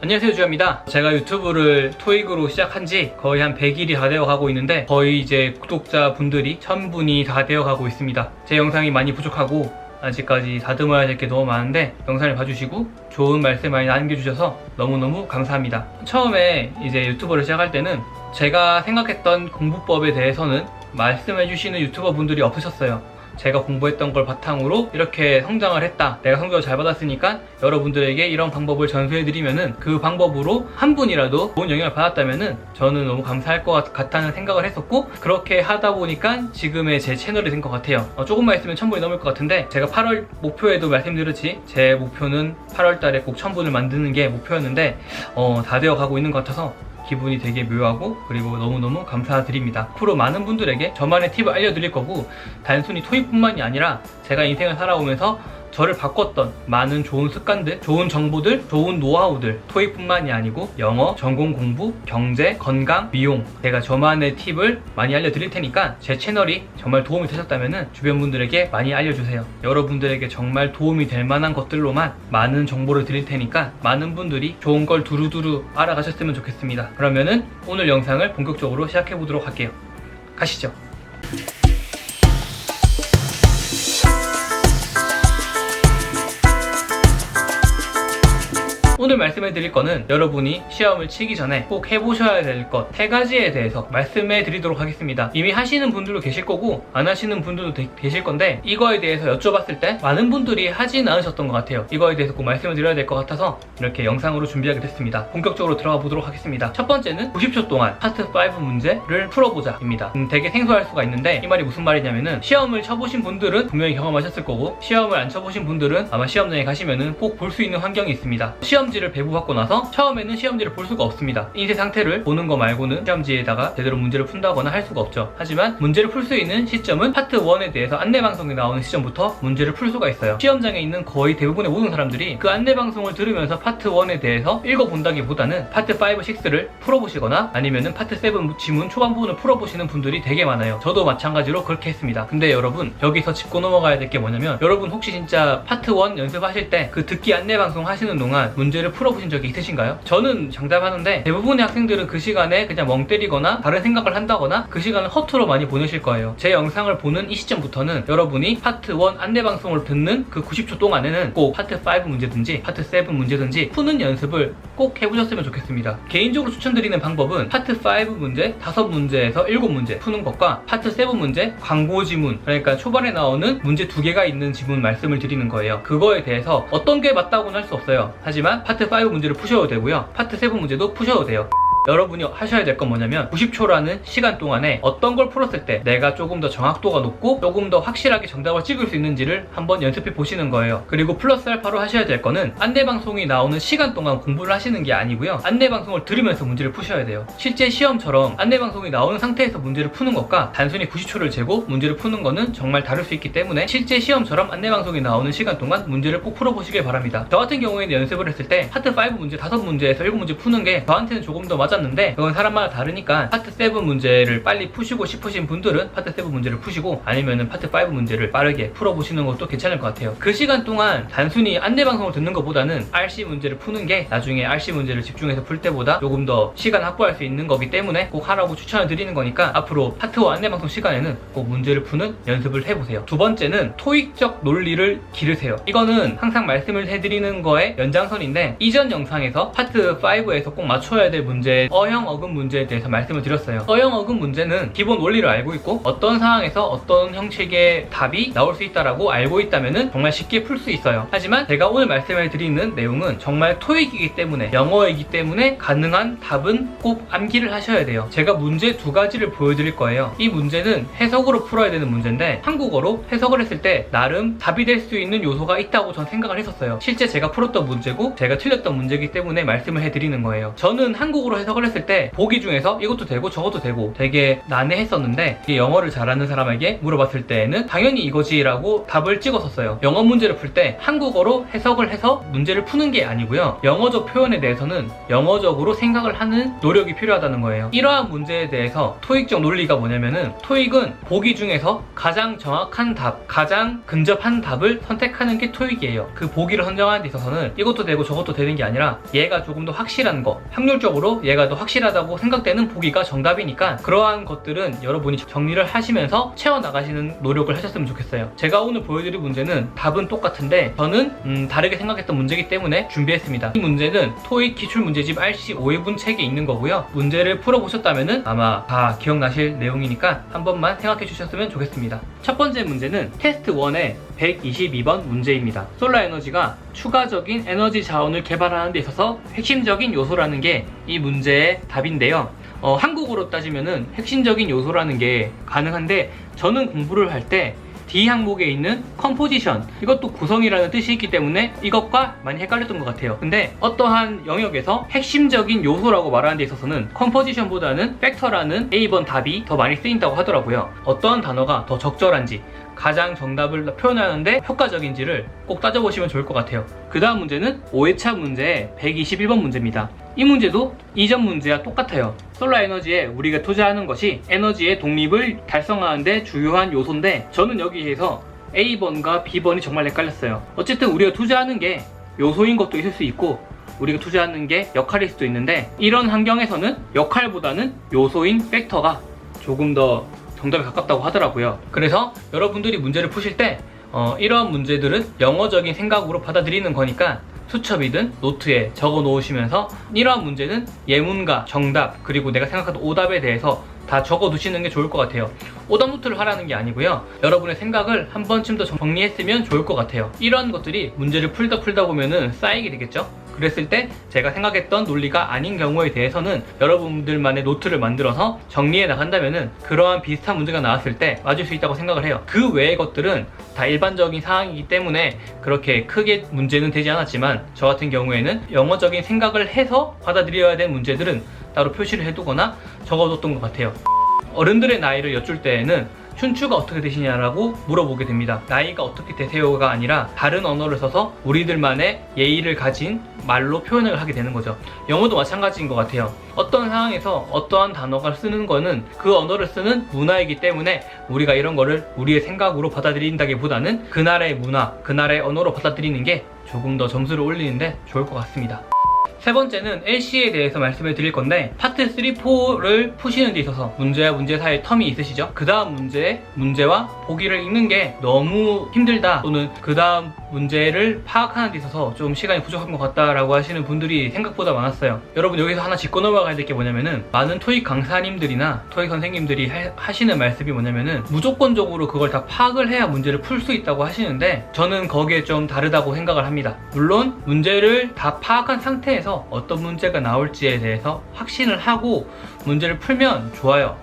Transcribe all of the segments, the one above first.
안녕하세요 주현입니다. 제가 유튜브를 토익으로 시작한 지 거의 한 100일이 다 되어 가고 있는데 거의 이제 구독자 분들이 1000분이 다 되어 가고 있습니다. 제 영상이 많이 부족하고 아직까지 다듬어야 될 게 너무 많은데 영상을 봐주시고 좋은 말씀 많이 남겨주셔서 너무너무 감사합니다. 처음에 이제 유튜버를 시작할 때는 제가 생각했던 공부법에 대해서는 말씀해주시는 유튜버 분들이 없으셨어요 제가 공부했던 걸 바탕으로 이렇게 성장을 했다. 내가 성적을 잘 받았으니까 여러분들에게 이런 방법을 전수해드리면은 그 방법으로 한 분이라도 좋은 영향을 받았다면은 저는 너무 감사할 것 같- 같다는 생각을 했었고 그렇게 하다 보니까 지금의 제 채널이 된 것 같아요. 어, 조금만 있으면 1000분이 넘을 것 같은데 제가 8월 목표에도 말씀드렸지 제 목표는 8월 달에 꼭 1000분을 만드는 게 목표였는데 어, 다 되어 가고 있는 것 같아서 기분이 되게 묘하고 그리고 너무너무 감사드립니다. 앞으로 많은 분들에게 저만의 팁을 알려드릴 거고 단순히 토익뿐만이 아니라 제가 인생을 살아오면서 저를 바꿨던 많은 좋은 습관들, 좋은 정보들, 좋은 노하우들 토익뿐만이 아니고 영어, 전공 공부, 경제, 건강, 미용 제가 저만의 팁을 많이 알려드릴 테니까 제 채널이 정말 도움이 되셨다면 주변 분들에게 많이 알려주세요. 여러분들에게 정말 도움이 될 만한 것들로만 많은 정보를 드릴 테니까 많은 분들이 좋은 걸 두루두루 알아가셨으면 좋겠습니다. 그러면은 오늘 영상을 본격적으로 시작해 보도록 할게요. 가시죠. 오늘 말씀해 드릴 거는 여러분이 시험을 치기 전에 꼭 해보셔야 될 것 세 가지에 대해서 말씀해 드리도록 하겠습니다. 이미 하시는 분들도 계실 거고 안 하시는 분들도 되- 계실 건데 이거에 대해서 여쭤봤을 때 많은 분들이 하진 않으셨던 것 같아요. 이거에 대해서 꼭 말씀을 드려야 될 것 같아서 이렇게 영상으로 준비하게 됐습니다. 본격적으로 들어가 보도록 하겠습니다. 첫 번째는 90초 동안 파트 5 문제를 풀어보자 입니다. 음, 되게 생소할 수가 있는데 이 말이 무슨 말이냐면은 시험을 쳐보신 분들은 분명히 경험하셨을 거고 시험을 안 쳐보신 분들은 아마 시험장에 가시면은 꼭 볼 수 있는 환경이 있습니다. 시험 지를 배부받고 나서 처음에는 시험지를 볼 수가 없습니다. 인쇄 상태를 보는 거 말고는 시험지에다가 제대로 문제를 푼다거나 할 수가 없죠. 하지만 문제를 풀 수 있는 시점은 파트 1에 대해서 안내 방송이 나오는 시점부터 문제를 풀 수가 있어요. 시험장에 있는 거의 대부분의 모든 사람들이 그 안내 방송을 들으면서 파트 1에 대해서 읽어본다기보다는 파트 5, 6를 풀어보시거나 아니면은 파트 7 지문 초반 부분을 풀어보시는 분들이 되게 많아요. 저도 마찬가지로 그렇게 했습니다. 근데 여러분 여기서 짚고 넘어가야 될 게 뭐냐면 여러분 혹시 진짜 파트 1 연습하실 때 그 듣기 안내 방송 하시는 동안 문제 를 풀어보신 적이 있으신가요? 저는 장담하는데 대부분의 학생들은 그 시간에 그냥 멍 때리거나 다른 생각을 한다거나 그 시간을 허투루 많이 보내실 거예요. 제 영상을 보는 이 시점부터는 여러분이 파트 1 안내 방송을 듣는 그 90초 동안에는 꼭 파트 5 문제든지 파트 7 문제든지 푸는 연습을 꼭 해보셨으면 좋겠습니다. 개인적으로 추천드리는 방법은 파트 5 문제 5문제에서 7문제 푸는 것과 파트 7 문제 광고 지문 그러니까 초반에 나오는 문제 두 개가 있는 지문 말씀을 드리는 거예요. 그거에 대해서 어떤 게 맞다고는 할 수 없어요. 하지만 파트 5 문제를 푸셔도 되고요. 파트 7 문제도 푸셔도 돼요. 여러분이 하셔야 될 건 뭐냐면 90초라는 시간 동안에 어떤 걸 풀었을 때 내가 조금 더 정확도가 높고 조금 더 확실하게 정답을 찍을 수 있는지를 한번 연습해 보시는 거예요. 그리고 플러스 알파로 하셔야 될 거는 안내 방송이 나오는 시간 동안 공부를 하시는 게 아니고요. 안내 방송을 들으면서 문제를 푸셔야 돼요. 실제 시험처럼 안내 방송이 나오는 상태에서 문제를 푸는 것과 단순히 90초를 재고 문제를 푸는 거는 정말 다를 수 있기 때문에 실제 시험처럼 안내 방송이 나오는 시간 동안 문제를 꼭 풀어보시길 바랍니다. 저 같은 경우에는 연습을 했을 때 파트 5 문제 5문제에서 7문제 푸는 게 저한테는 조금 더 맞 았는데 그건 사람마다 다르니까 파트 7 문제를 빨리 푸시고 싶으신 분들은 파트 7 문제를 푸시고 아니면은 파트 5 문제를 빠르게 풀어보시는 것도 괜찮을 것 같아요. 그 시간 동안 단순히 안내 방송을 듣는 것보다는 RC 문제를 푸는 게 나중에 RC 문제를 집중해서 풀 때보다 조금 더 시간 확보할 수 있는 거기 때문에 꼭 하라고 추천을 드리는 거니까 앞으로 파트 1 안내 방송 시간에는 꼭 문제를 푸는 연습을 해보세요. 두 번째는 토익적 논리를 기르세요. 이거는 항상 말씀을 해드리는 거의 연장선인데 이전 영상에서 파트 5에서 꼭 맞춰야 될 문제 어형 어금 문제에 대해서 말씀을 드렸어요. 어형 어금 문제는 기본 원리를 알고 있고 어떤 상황에서 어떤 형식의 답이 나올 수 있다라고 알고 있다면은 정말 쉽게 풀 수 있어요. 하지만 제가 오늘 말씀을 드리는 내용은 정말 토익이기 때문에 영어이기 때문에 가능한 답은 꼭 암기를 하셔야 돼요. 제가 문제 두 가지를 보여드릴 거예요. 이 문제는 해석으로 풀어야 되는 문제인데 한국어로 해석을 했을 때 나름 답이 될 수 있는 요소가 있다고 전 생각을 했었어요. 실제 제가 풀었던 문제고 제가 틀렸던 문제이기 때문에 말씀을 해드리는 거예요. 저는 한국어로 해석 을 했을 때 보기 중에서 이것도 되고 저것도 되고 되게 난해했었는데 영어를 잘하는 사람에게 물어봤을 때에는 당연히 이거지라고 답을 찍었었어요. 영어 문제를 풀 때 한국어로 해석을 해서 문제를 푸는 게 아니고요. 영어적 표현에 대해서는 영어적으로 생각을 하는 노력이 필요하다는 거예요. 이러한 문제에 대해서 토익적 논리가 뭐냐면은 토익은 보기 중에서 가장 정확한 답, 가장 근접한 답을 선택하는 게 토익이에요. 그 보기를 선정하는 데 있어서는 이것도 되고 저것도 되는 게 아니라 얘가 조금 더 확실한 거, 확률적으로 얘가 더 확실하다고 생각되는 보기가 정답이니까 그러한 것들은 여러분이 정리를 하시면서 채워나가시는 노력을 하셨으면 좋겠어요. 제가 오늘 보여드릴 문제는 답은 똑같은데 저는 음, 다르게 생각했던 문제이기 때문에 준비했습니다. 이 문제는 토익 기출 문제집 RC 5회분 책에 있는 거고요. 문제를 풀어보셨다면 아마 다 기억나실 내용이니까 한 번만 생각해 주셨으면 좋겠습니다. 첫 번째 문제는 테스트 1의 122번 문제입니다. 솔라 에너지가 추가적인 에너지 자원을 개발하는 데 있어서 핵심적인 요소라는 게 이 문제의 답인데요. 어, 한국어로 따지면은 핵심적인 요소라는 게 가능한데 저는 공부를 할 때 D 항목에 있는 컴포지션 이것도 구성이라는 뜻이 있기 때문에 이것과 많이 헷갈렸던 것 같아요. 근데 어떠한 영역에서 핵심적인 요소라고 말하는 데 있어서는 컴포지션보다는 팩터라는 A번 답이 더 많이 쓰인다고 하더라고요. 어떠한 단어가 더 적절한지 가장 정답을 표현하는데 효과적인지를 꼭 따져보시면 좋을 것 같아요. 그 다음 문제는 5회차 문제의 121번 문제입니다. 이 문제도 이전 문제와 똑같아요. 솔라 에너지에 우리가 투자하는 것이 에너지의 독립을 달성하는데 중요한 요소인데 저는 여기에서 A번과 B번이 정말 헷갈렸어요. 어쨌든 우리가 투자하는 게 요소인 것도 있을 수 있고 우리가 투자하는 게 역할일 수도 있는데 이런 환경에서는 역할보다는 요소인 팩터가 조금 더 정답에 가깝다고 하더라고요. 그래서 여러분들이 문제를 푸실 때 어, 이러한 문제들은 영어적인 생각으로 받아들이는 거니까 수첩이든 노트에 적어 놓으시면서 이러한 문제는 예문과 정답 그리고 내가 생각하는 오답에 대해서 다 적어 두시는 게 좋을 것 같아요. 오답 노트를 하라는 게 아니고요. 여러분의 생각을 한 번쯤 더 정리했으면 좋을 것 같아요. 이런 것들이 문제를 풀다 풀다 보면은 쌓이게 되겠죠? 그랬을 때 제가 생각했던 논리가 아닌 경우에 대해서는 여러분들만의 노트를 만들어서 정리해 나간다면은 그러한 비슷한 문제가 나왔을 때 맞을 수 있다고 생각을 해요. 그 외의 것들은 다 일반적인 상황이기 때문에 그렇게 크게 문제는 되지 않았지만 저 같은 경우에는 영어적인 생각을 해서 받아들여야 되는 문제들은 따로 표시를 해두거나 적어뒀던 것 같아요. 어른들의 나이를 여쭐 때에는 춘추가 어떻게 되시냐라고 물어보게 됩니다. 나이가 어떻게 되세요가 아니라 다른 언어를 써서 우리들만의 예의를 가진 말로 표현을 하게 되는 거죠. 영어도 마찬가지인 것 같아요. 어떤 상황에서 어떠한 단어가 쓰는 거는 그 언어를 쓰는 문화이기 때문에 우리가 이런 거를 우리의 생각으로 받아들인다기보다는 그 나라의 문화, 그 나라의 언어로 받아들이는 게 조금 더 점수를 올리는데 좋을 것 같습니다. 세 번째는 LC에 대해서 말씀을 드릴 건데 파트 3, 4를 푸시는 데 있어서 문제와 문제 사이에 텀이 있으시죠? 그 다음 문제의 문제와 보기를 읽는 게 너무 힘들다 또는 그 다음 문제를 파악하는 데 있어서 좀 시간이 부족한 것 같다라고 하시는 분들이 생각보다 많았어요. 여러분 여기서 하나 짚고 넘어가야 될 게 뭐냐면은 많은 토익 강사님들이나 토익 선생님들이 하, 시는 말씀이 뭐냐면은 무조건적으로 그걸 다 파악을 해야 문제를 풀 수 있다고 하시는데 저는 거기에 좀 다르다고 생각을 합니다. 물론 문제를 다 파악한 상태에서 어떤 문제가 나올지에 대해서 확신을 하고 문제를 풀면 좋아요.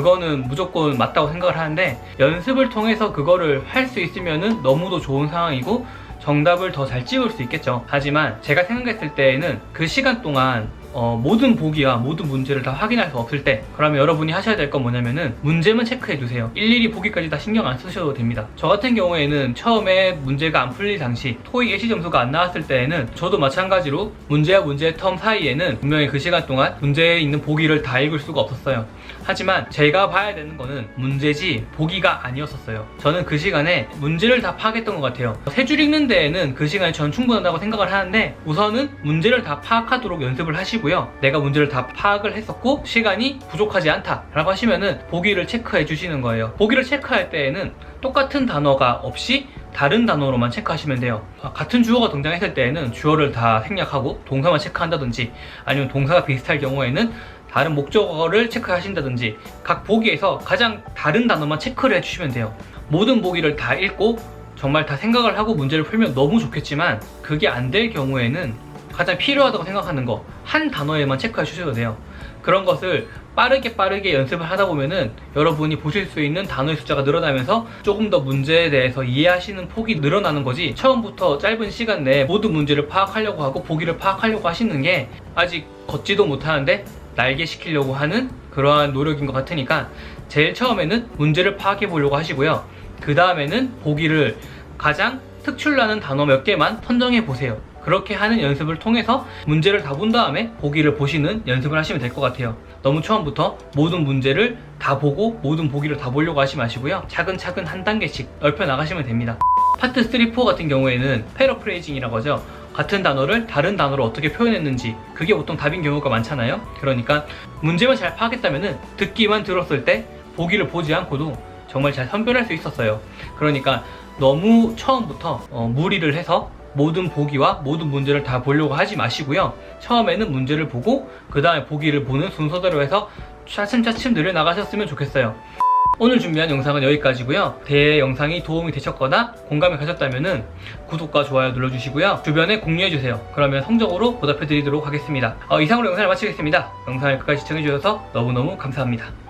그거는 무조건 맞다고 생각을 하는데 연습을 통해서 그거를 할 수 있으면은 너무도 좋은 상황이고 정답을 더 잘 찍을 수 있겠죠. 하지만 제가 생각했을 때에는 그 시간 동안 어, 모든 보기와 모든 문제를 다 확인할 수 없을 때 그러면 여러분이 하셔야 될 건 뭐냐면은 문제만 체크해 주세요. 일일이 보기까지 다 신경 안 쓰셔도 됩니다. 저 같은 경우에는 처음에 문제가 안 풀릴 당시 토익 예시 점수가 안 나왔을 때에는 저도 마찬가지로 문제와 문제의 텀 사이에는 분명히 그 시간 동안 문제에 있는 보기를 다 읽을 수가 없었어요 하지만 제가 봐야 되는 거는 문제지 보기가 아니었었어요 저는 그 시간에 문제를 다 파악했던 것 같아요 세 줄 읽는 데에는 그 시간이 전 충분하다고 생각을 하는데 우선은 문제를 다 파악하도록 연습을 하시고 하시고요. 내가 문제를 다 파악을 했었고 시간이 부족하지 않다라고 하시면은 보기를 체크해 주시는 거예요. 보기를 체크할 때에는 똑같은 단어가 없이 다른 단어로만 체크하시면 돼요. 아, 같은 주어가 등장했을 때에는 주어를 다 생략하고 동사만 체크한다든지 아니면 동사가 비슷할 경우에는 다른 목적어를 체크하신다든지 각 보기에서 가장 다른 단어만 체크를 해주시면 돼요. 모든 보기를 다 읽고 정말 다 생각을 하고 문제를 풀면 너무 좋겠지만 그게 안 될 경우에는 가장 필요하다고 생각하는 거 한 단어에만 체크해 주셔도 돼요. 그런 것을 빠르게 빠르게 연습을 하다 보면은 여러분이 보실 수 있는 단어의 숫자가 늘어나면서 조금 더 문제에 대해서 이해하시는 폭이 늘어나는 거지 처음부터 짧은 시간 내에 모든 문제를 파악하려고 하고 보기를 파악하려고 하시는 게 아직 걷지도 못하는데 날게 시키려고 하는 그러한 노력인 것 같으니까 제일 처음에는 문제를 파악해 보려고 하시고요. 그 다음에는 보기를 가장 특출나는 단어 몇 개만 선정해 보세요. 그렇게 하는 연습을 통해서 문제를 다 본 다음에 보기를 보시는 연습을 하시면 될 것 같아요. 너무 처음부터 모든 문제를 다 보고 모든 보기를 다 보려고 하지 마시고요. 차근차근 한 단계씩 넓혀 나가시면 됩니다. 파트 3, 4 같은 경우에는 패러프레이징이라고 하죠. 같은 단어를 다른 단어로 어떻게 표현했는지 그게 보통 답인 경우가 많잖아요. 그러니까 문제만 잘 파악했다면은 듣기만 들었을 때 보기를 보지 않고도 정말 잘 선별할 수 있었어요. 그러니까 너무 처음부터 어, 무리를 해서 모든 보기와 모든 문제를 다 보려고 하지 마시고요. 처음에는 문제를 보고 그 다음에 보기를 보는 순서대로 해서 차츰차츰 늘려나가셨으면 좋겠어요. 오늘 준비한 영상은 여기까지고요. 대회 영상이 도움이 되셨거나 공감이 가셨다면 구독과 좋아요 눌러주시고요. 주변에 공유해주세요. 그러면 성적으로 보답해드리도록 하겠습니다. 어, 이상으로 영상을 마치겠습니다. 영상을 끝까지 시청해주셔서 너무너무 감사합니다.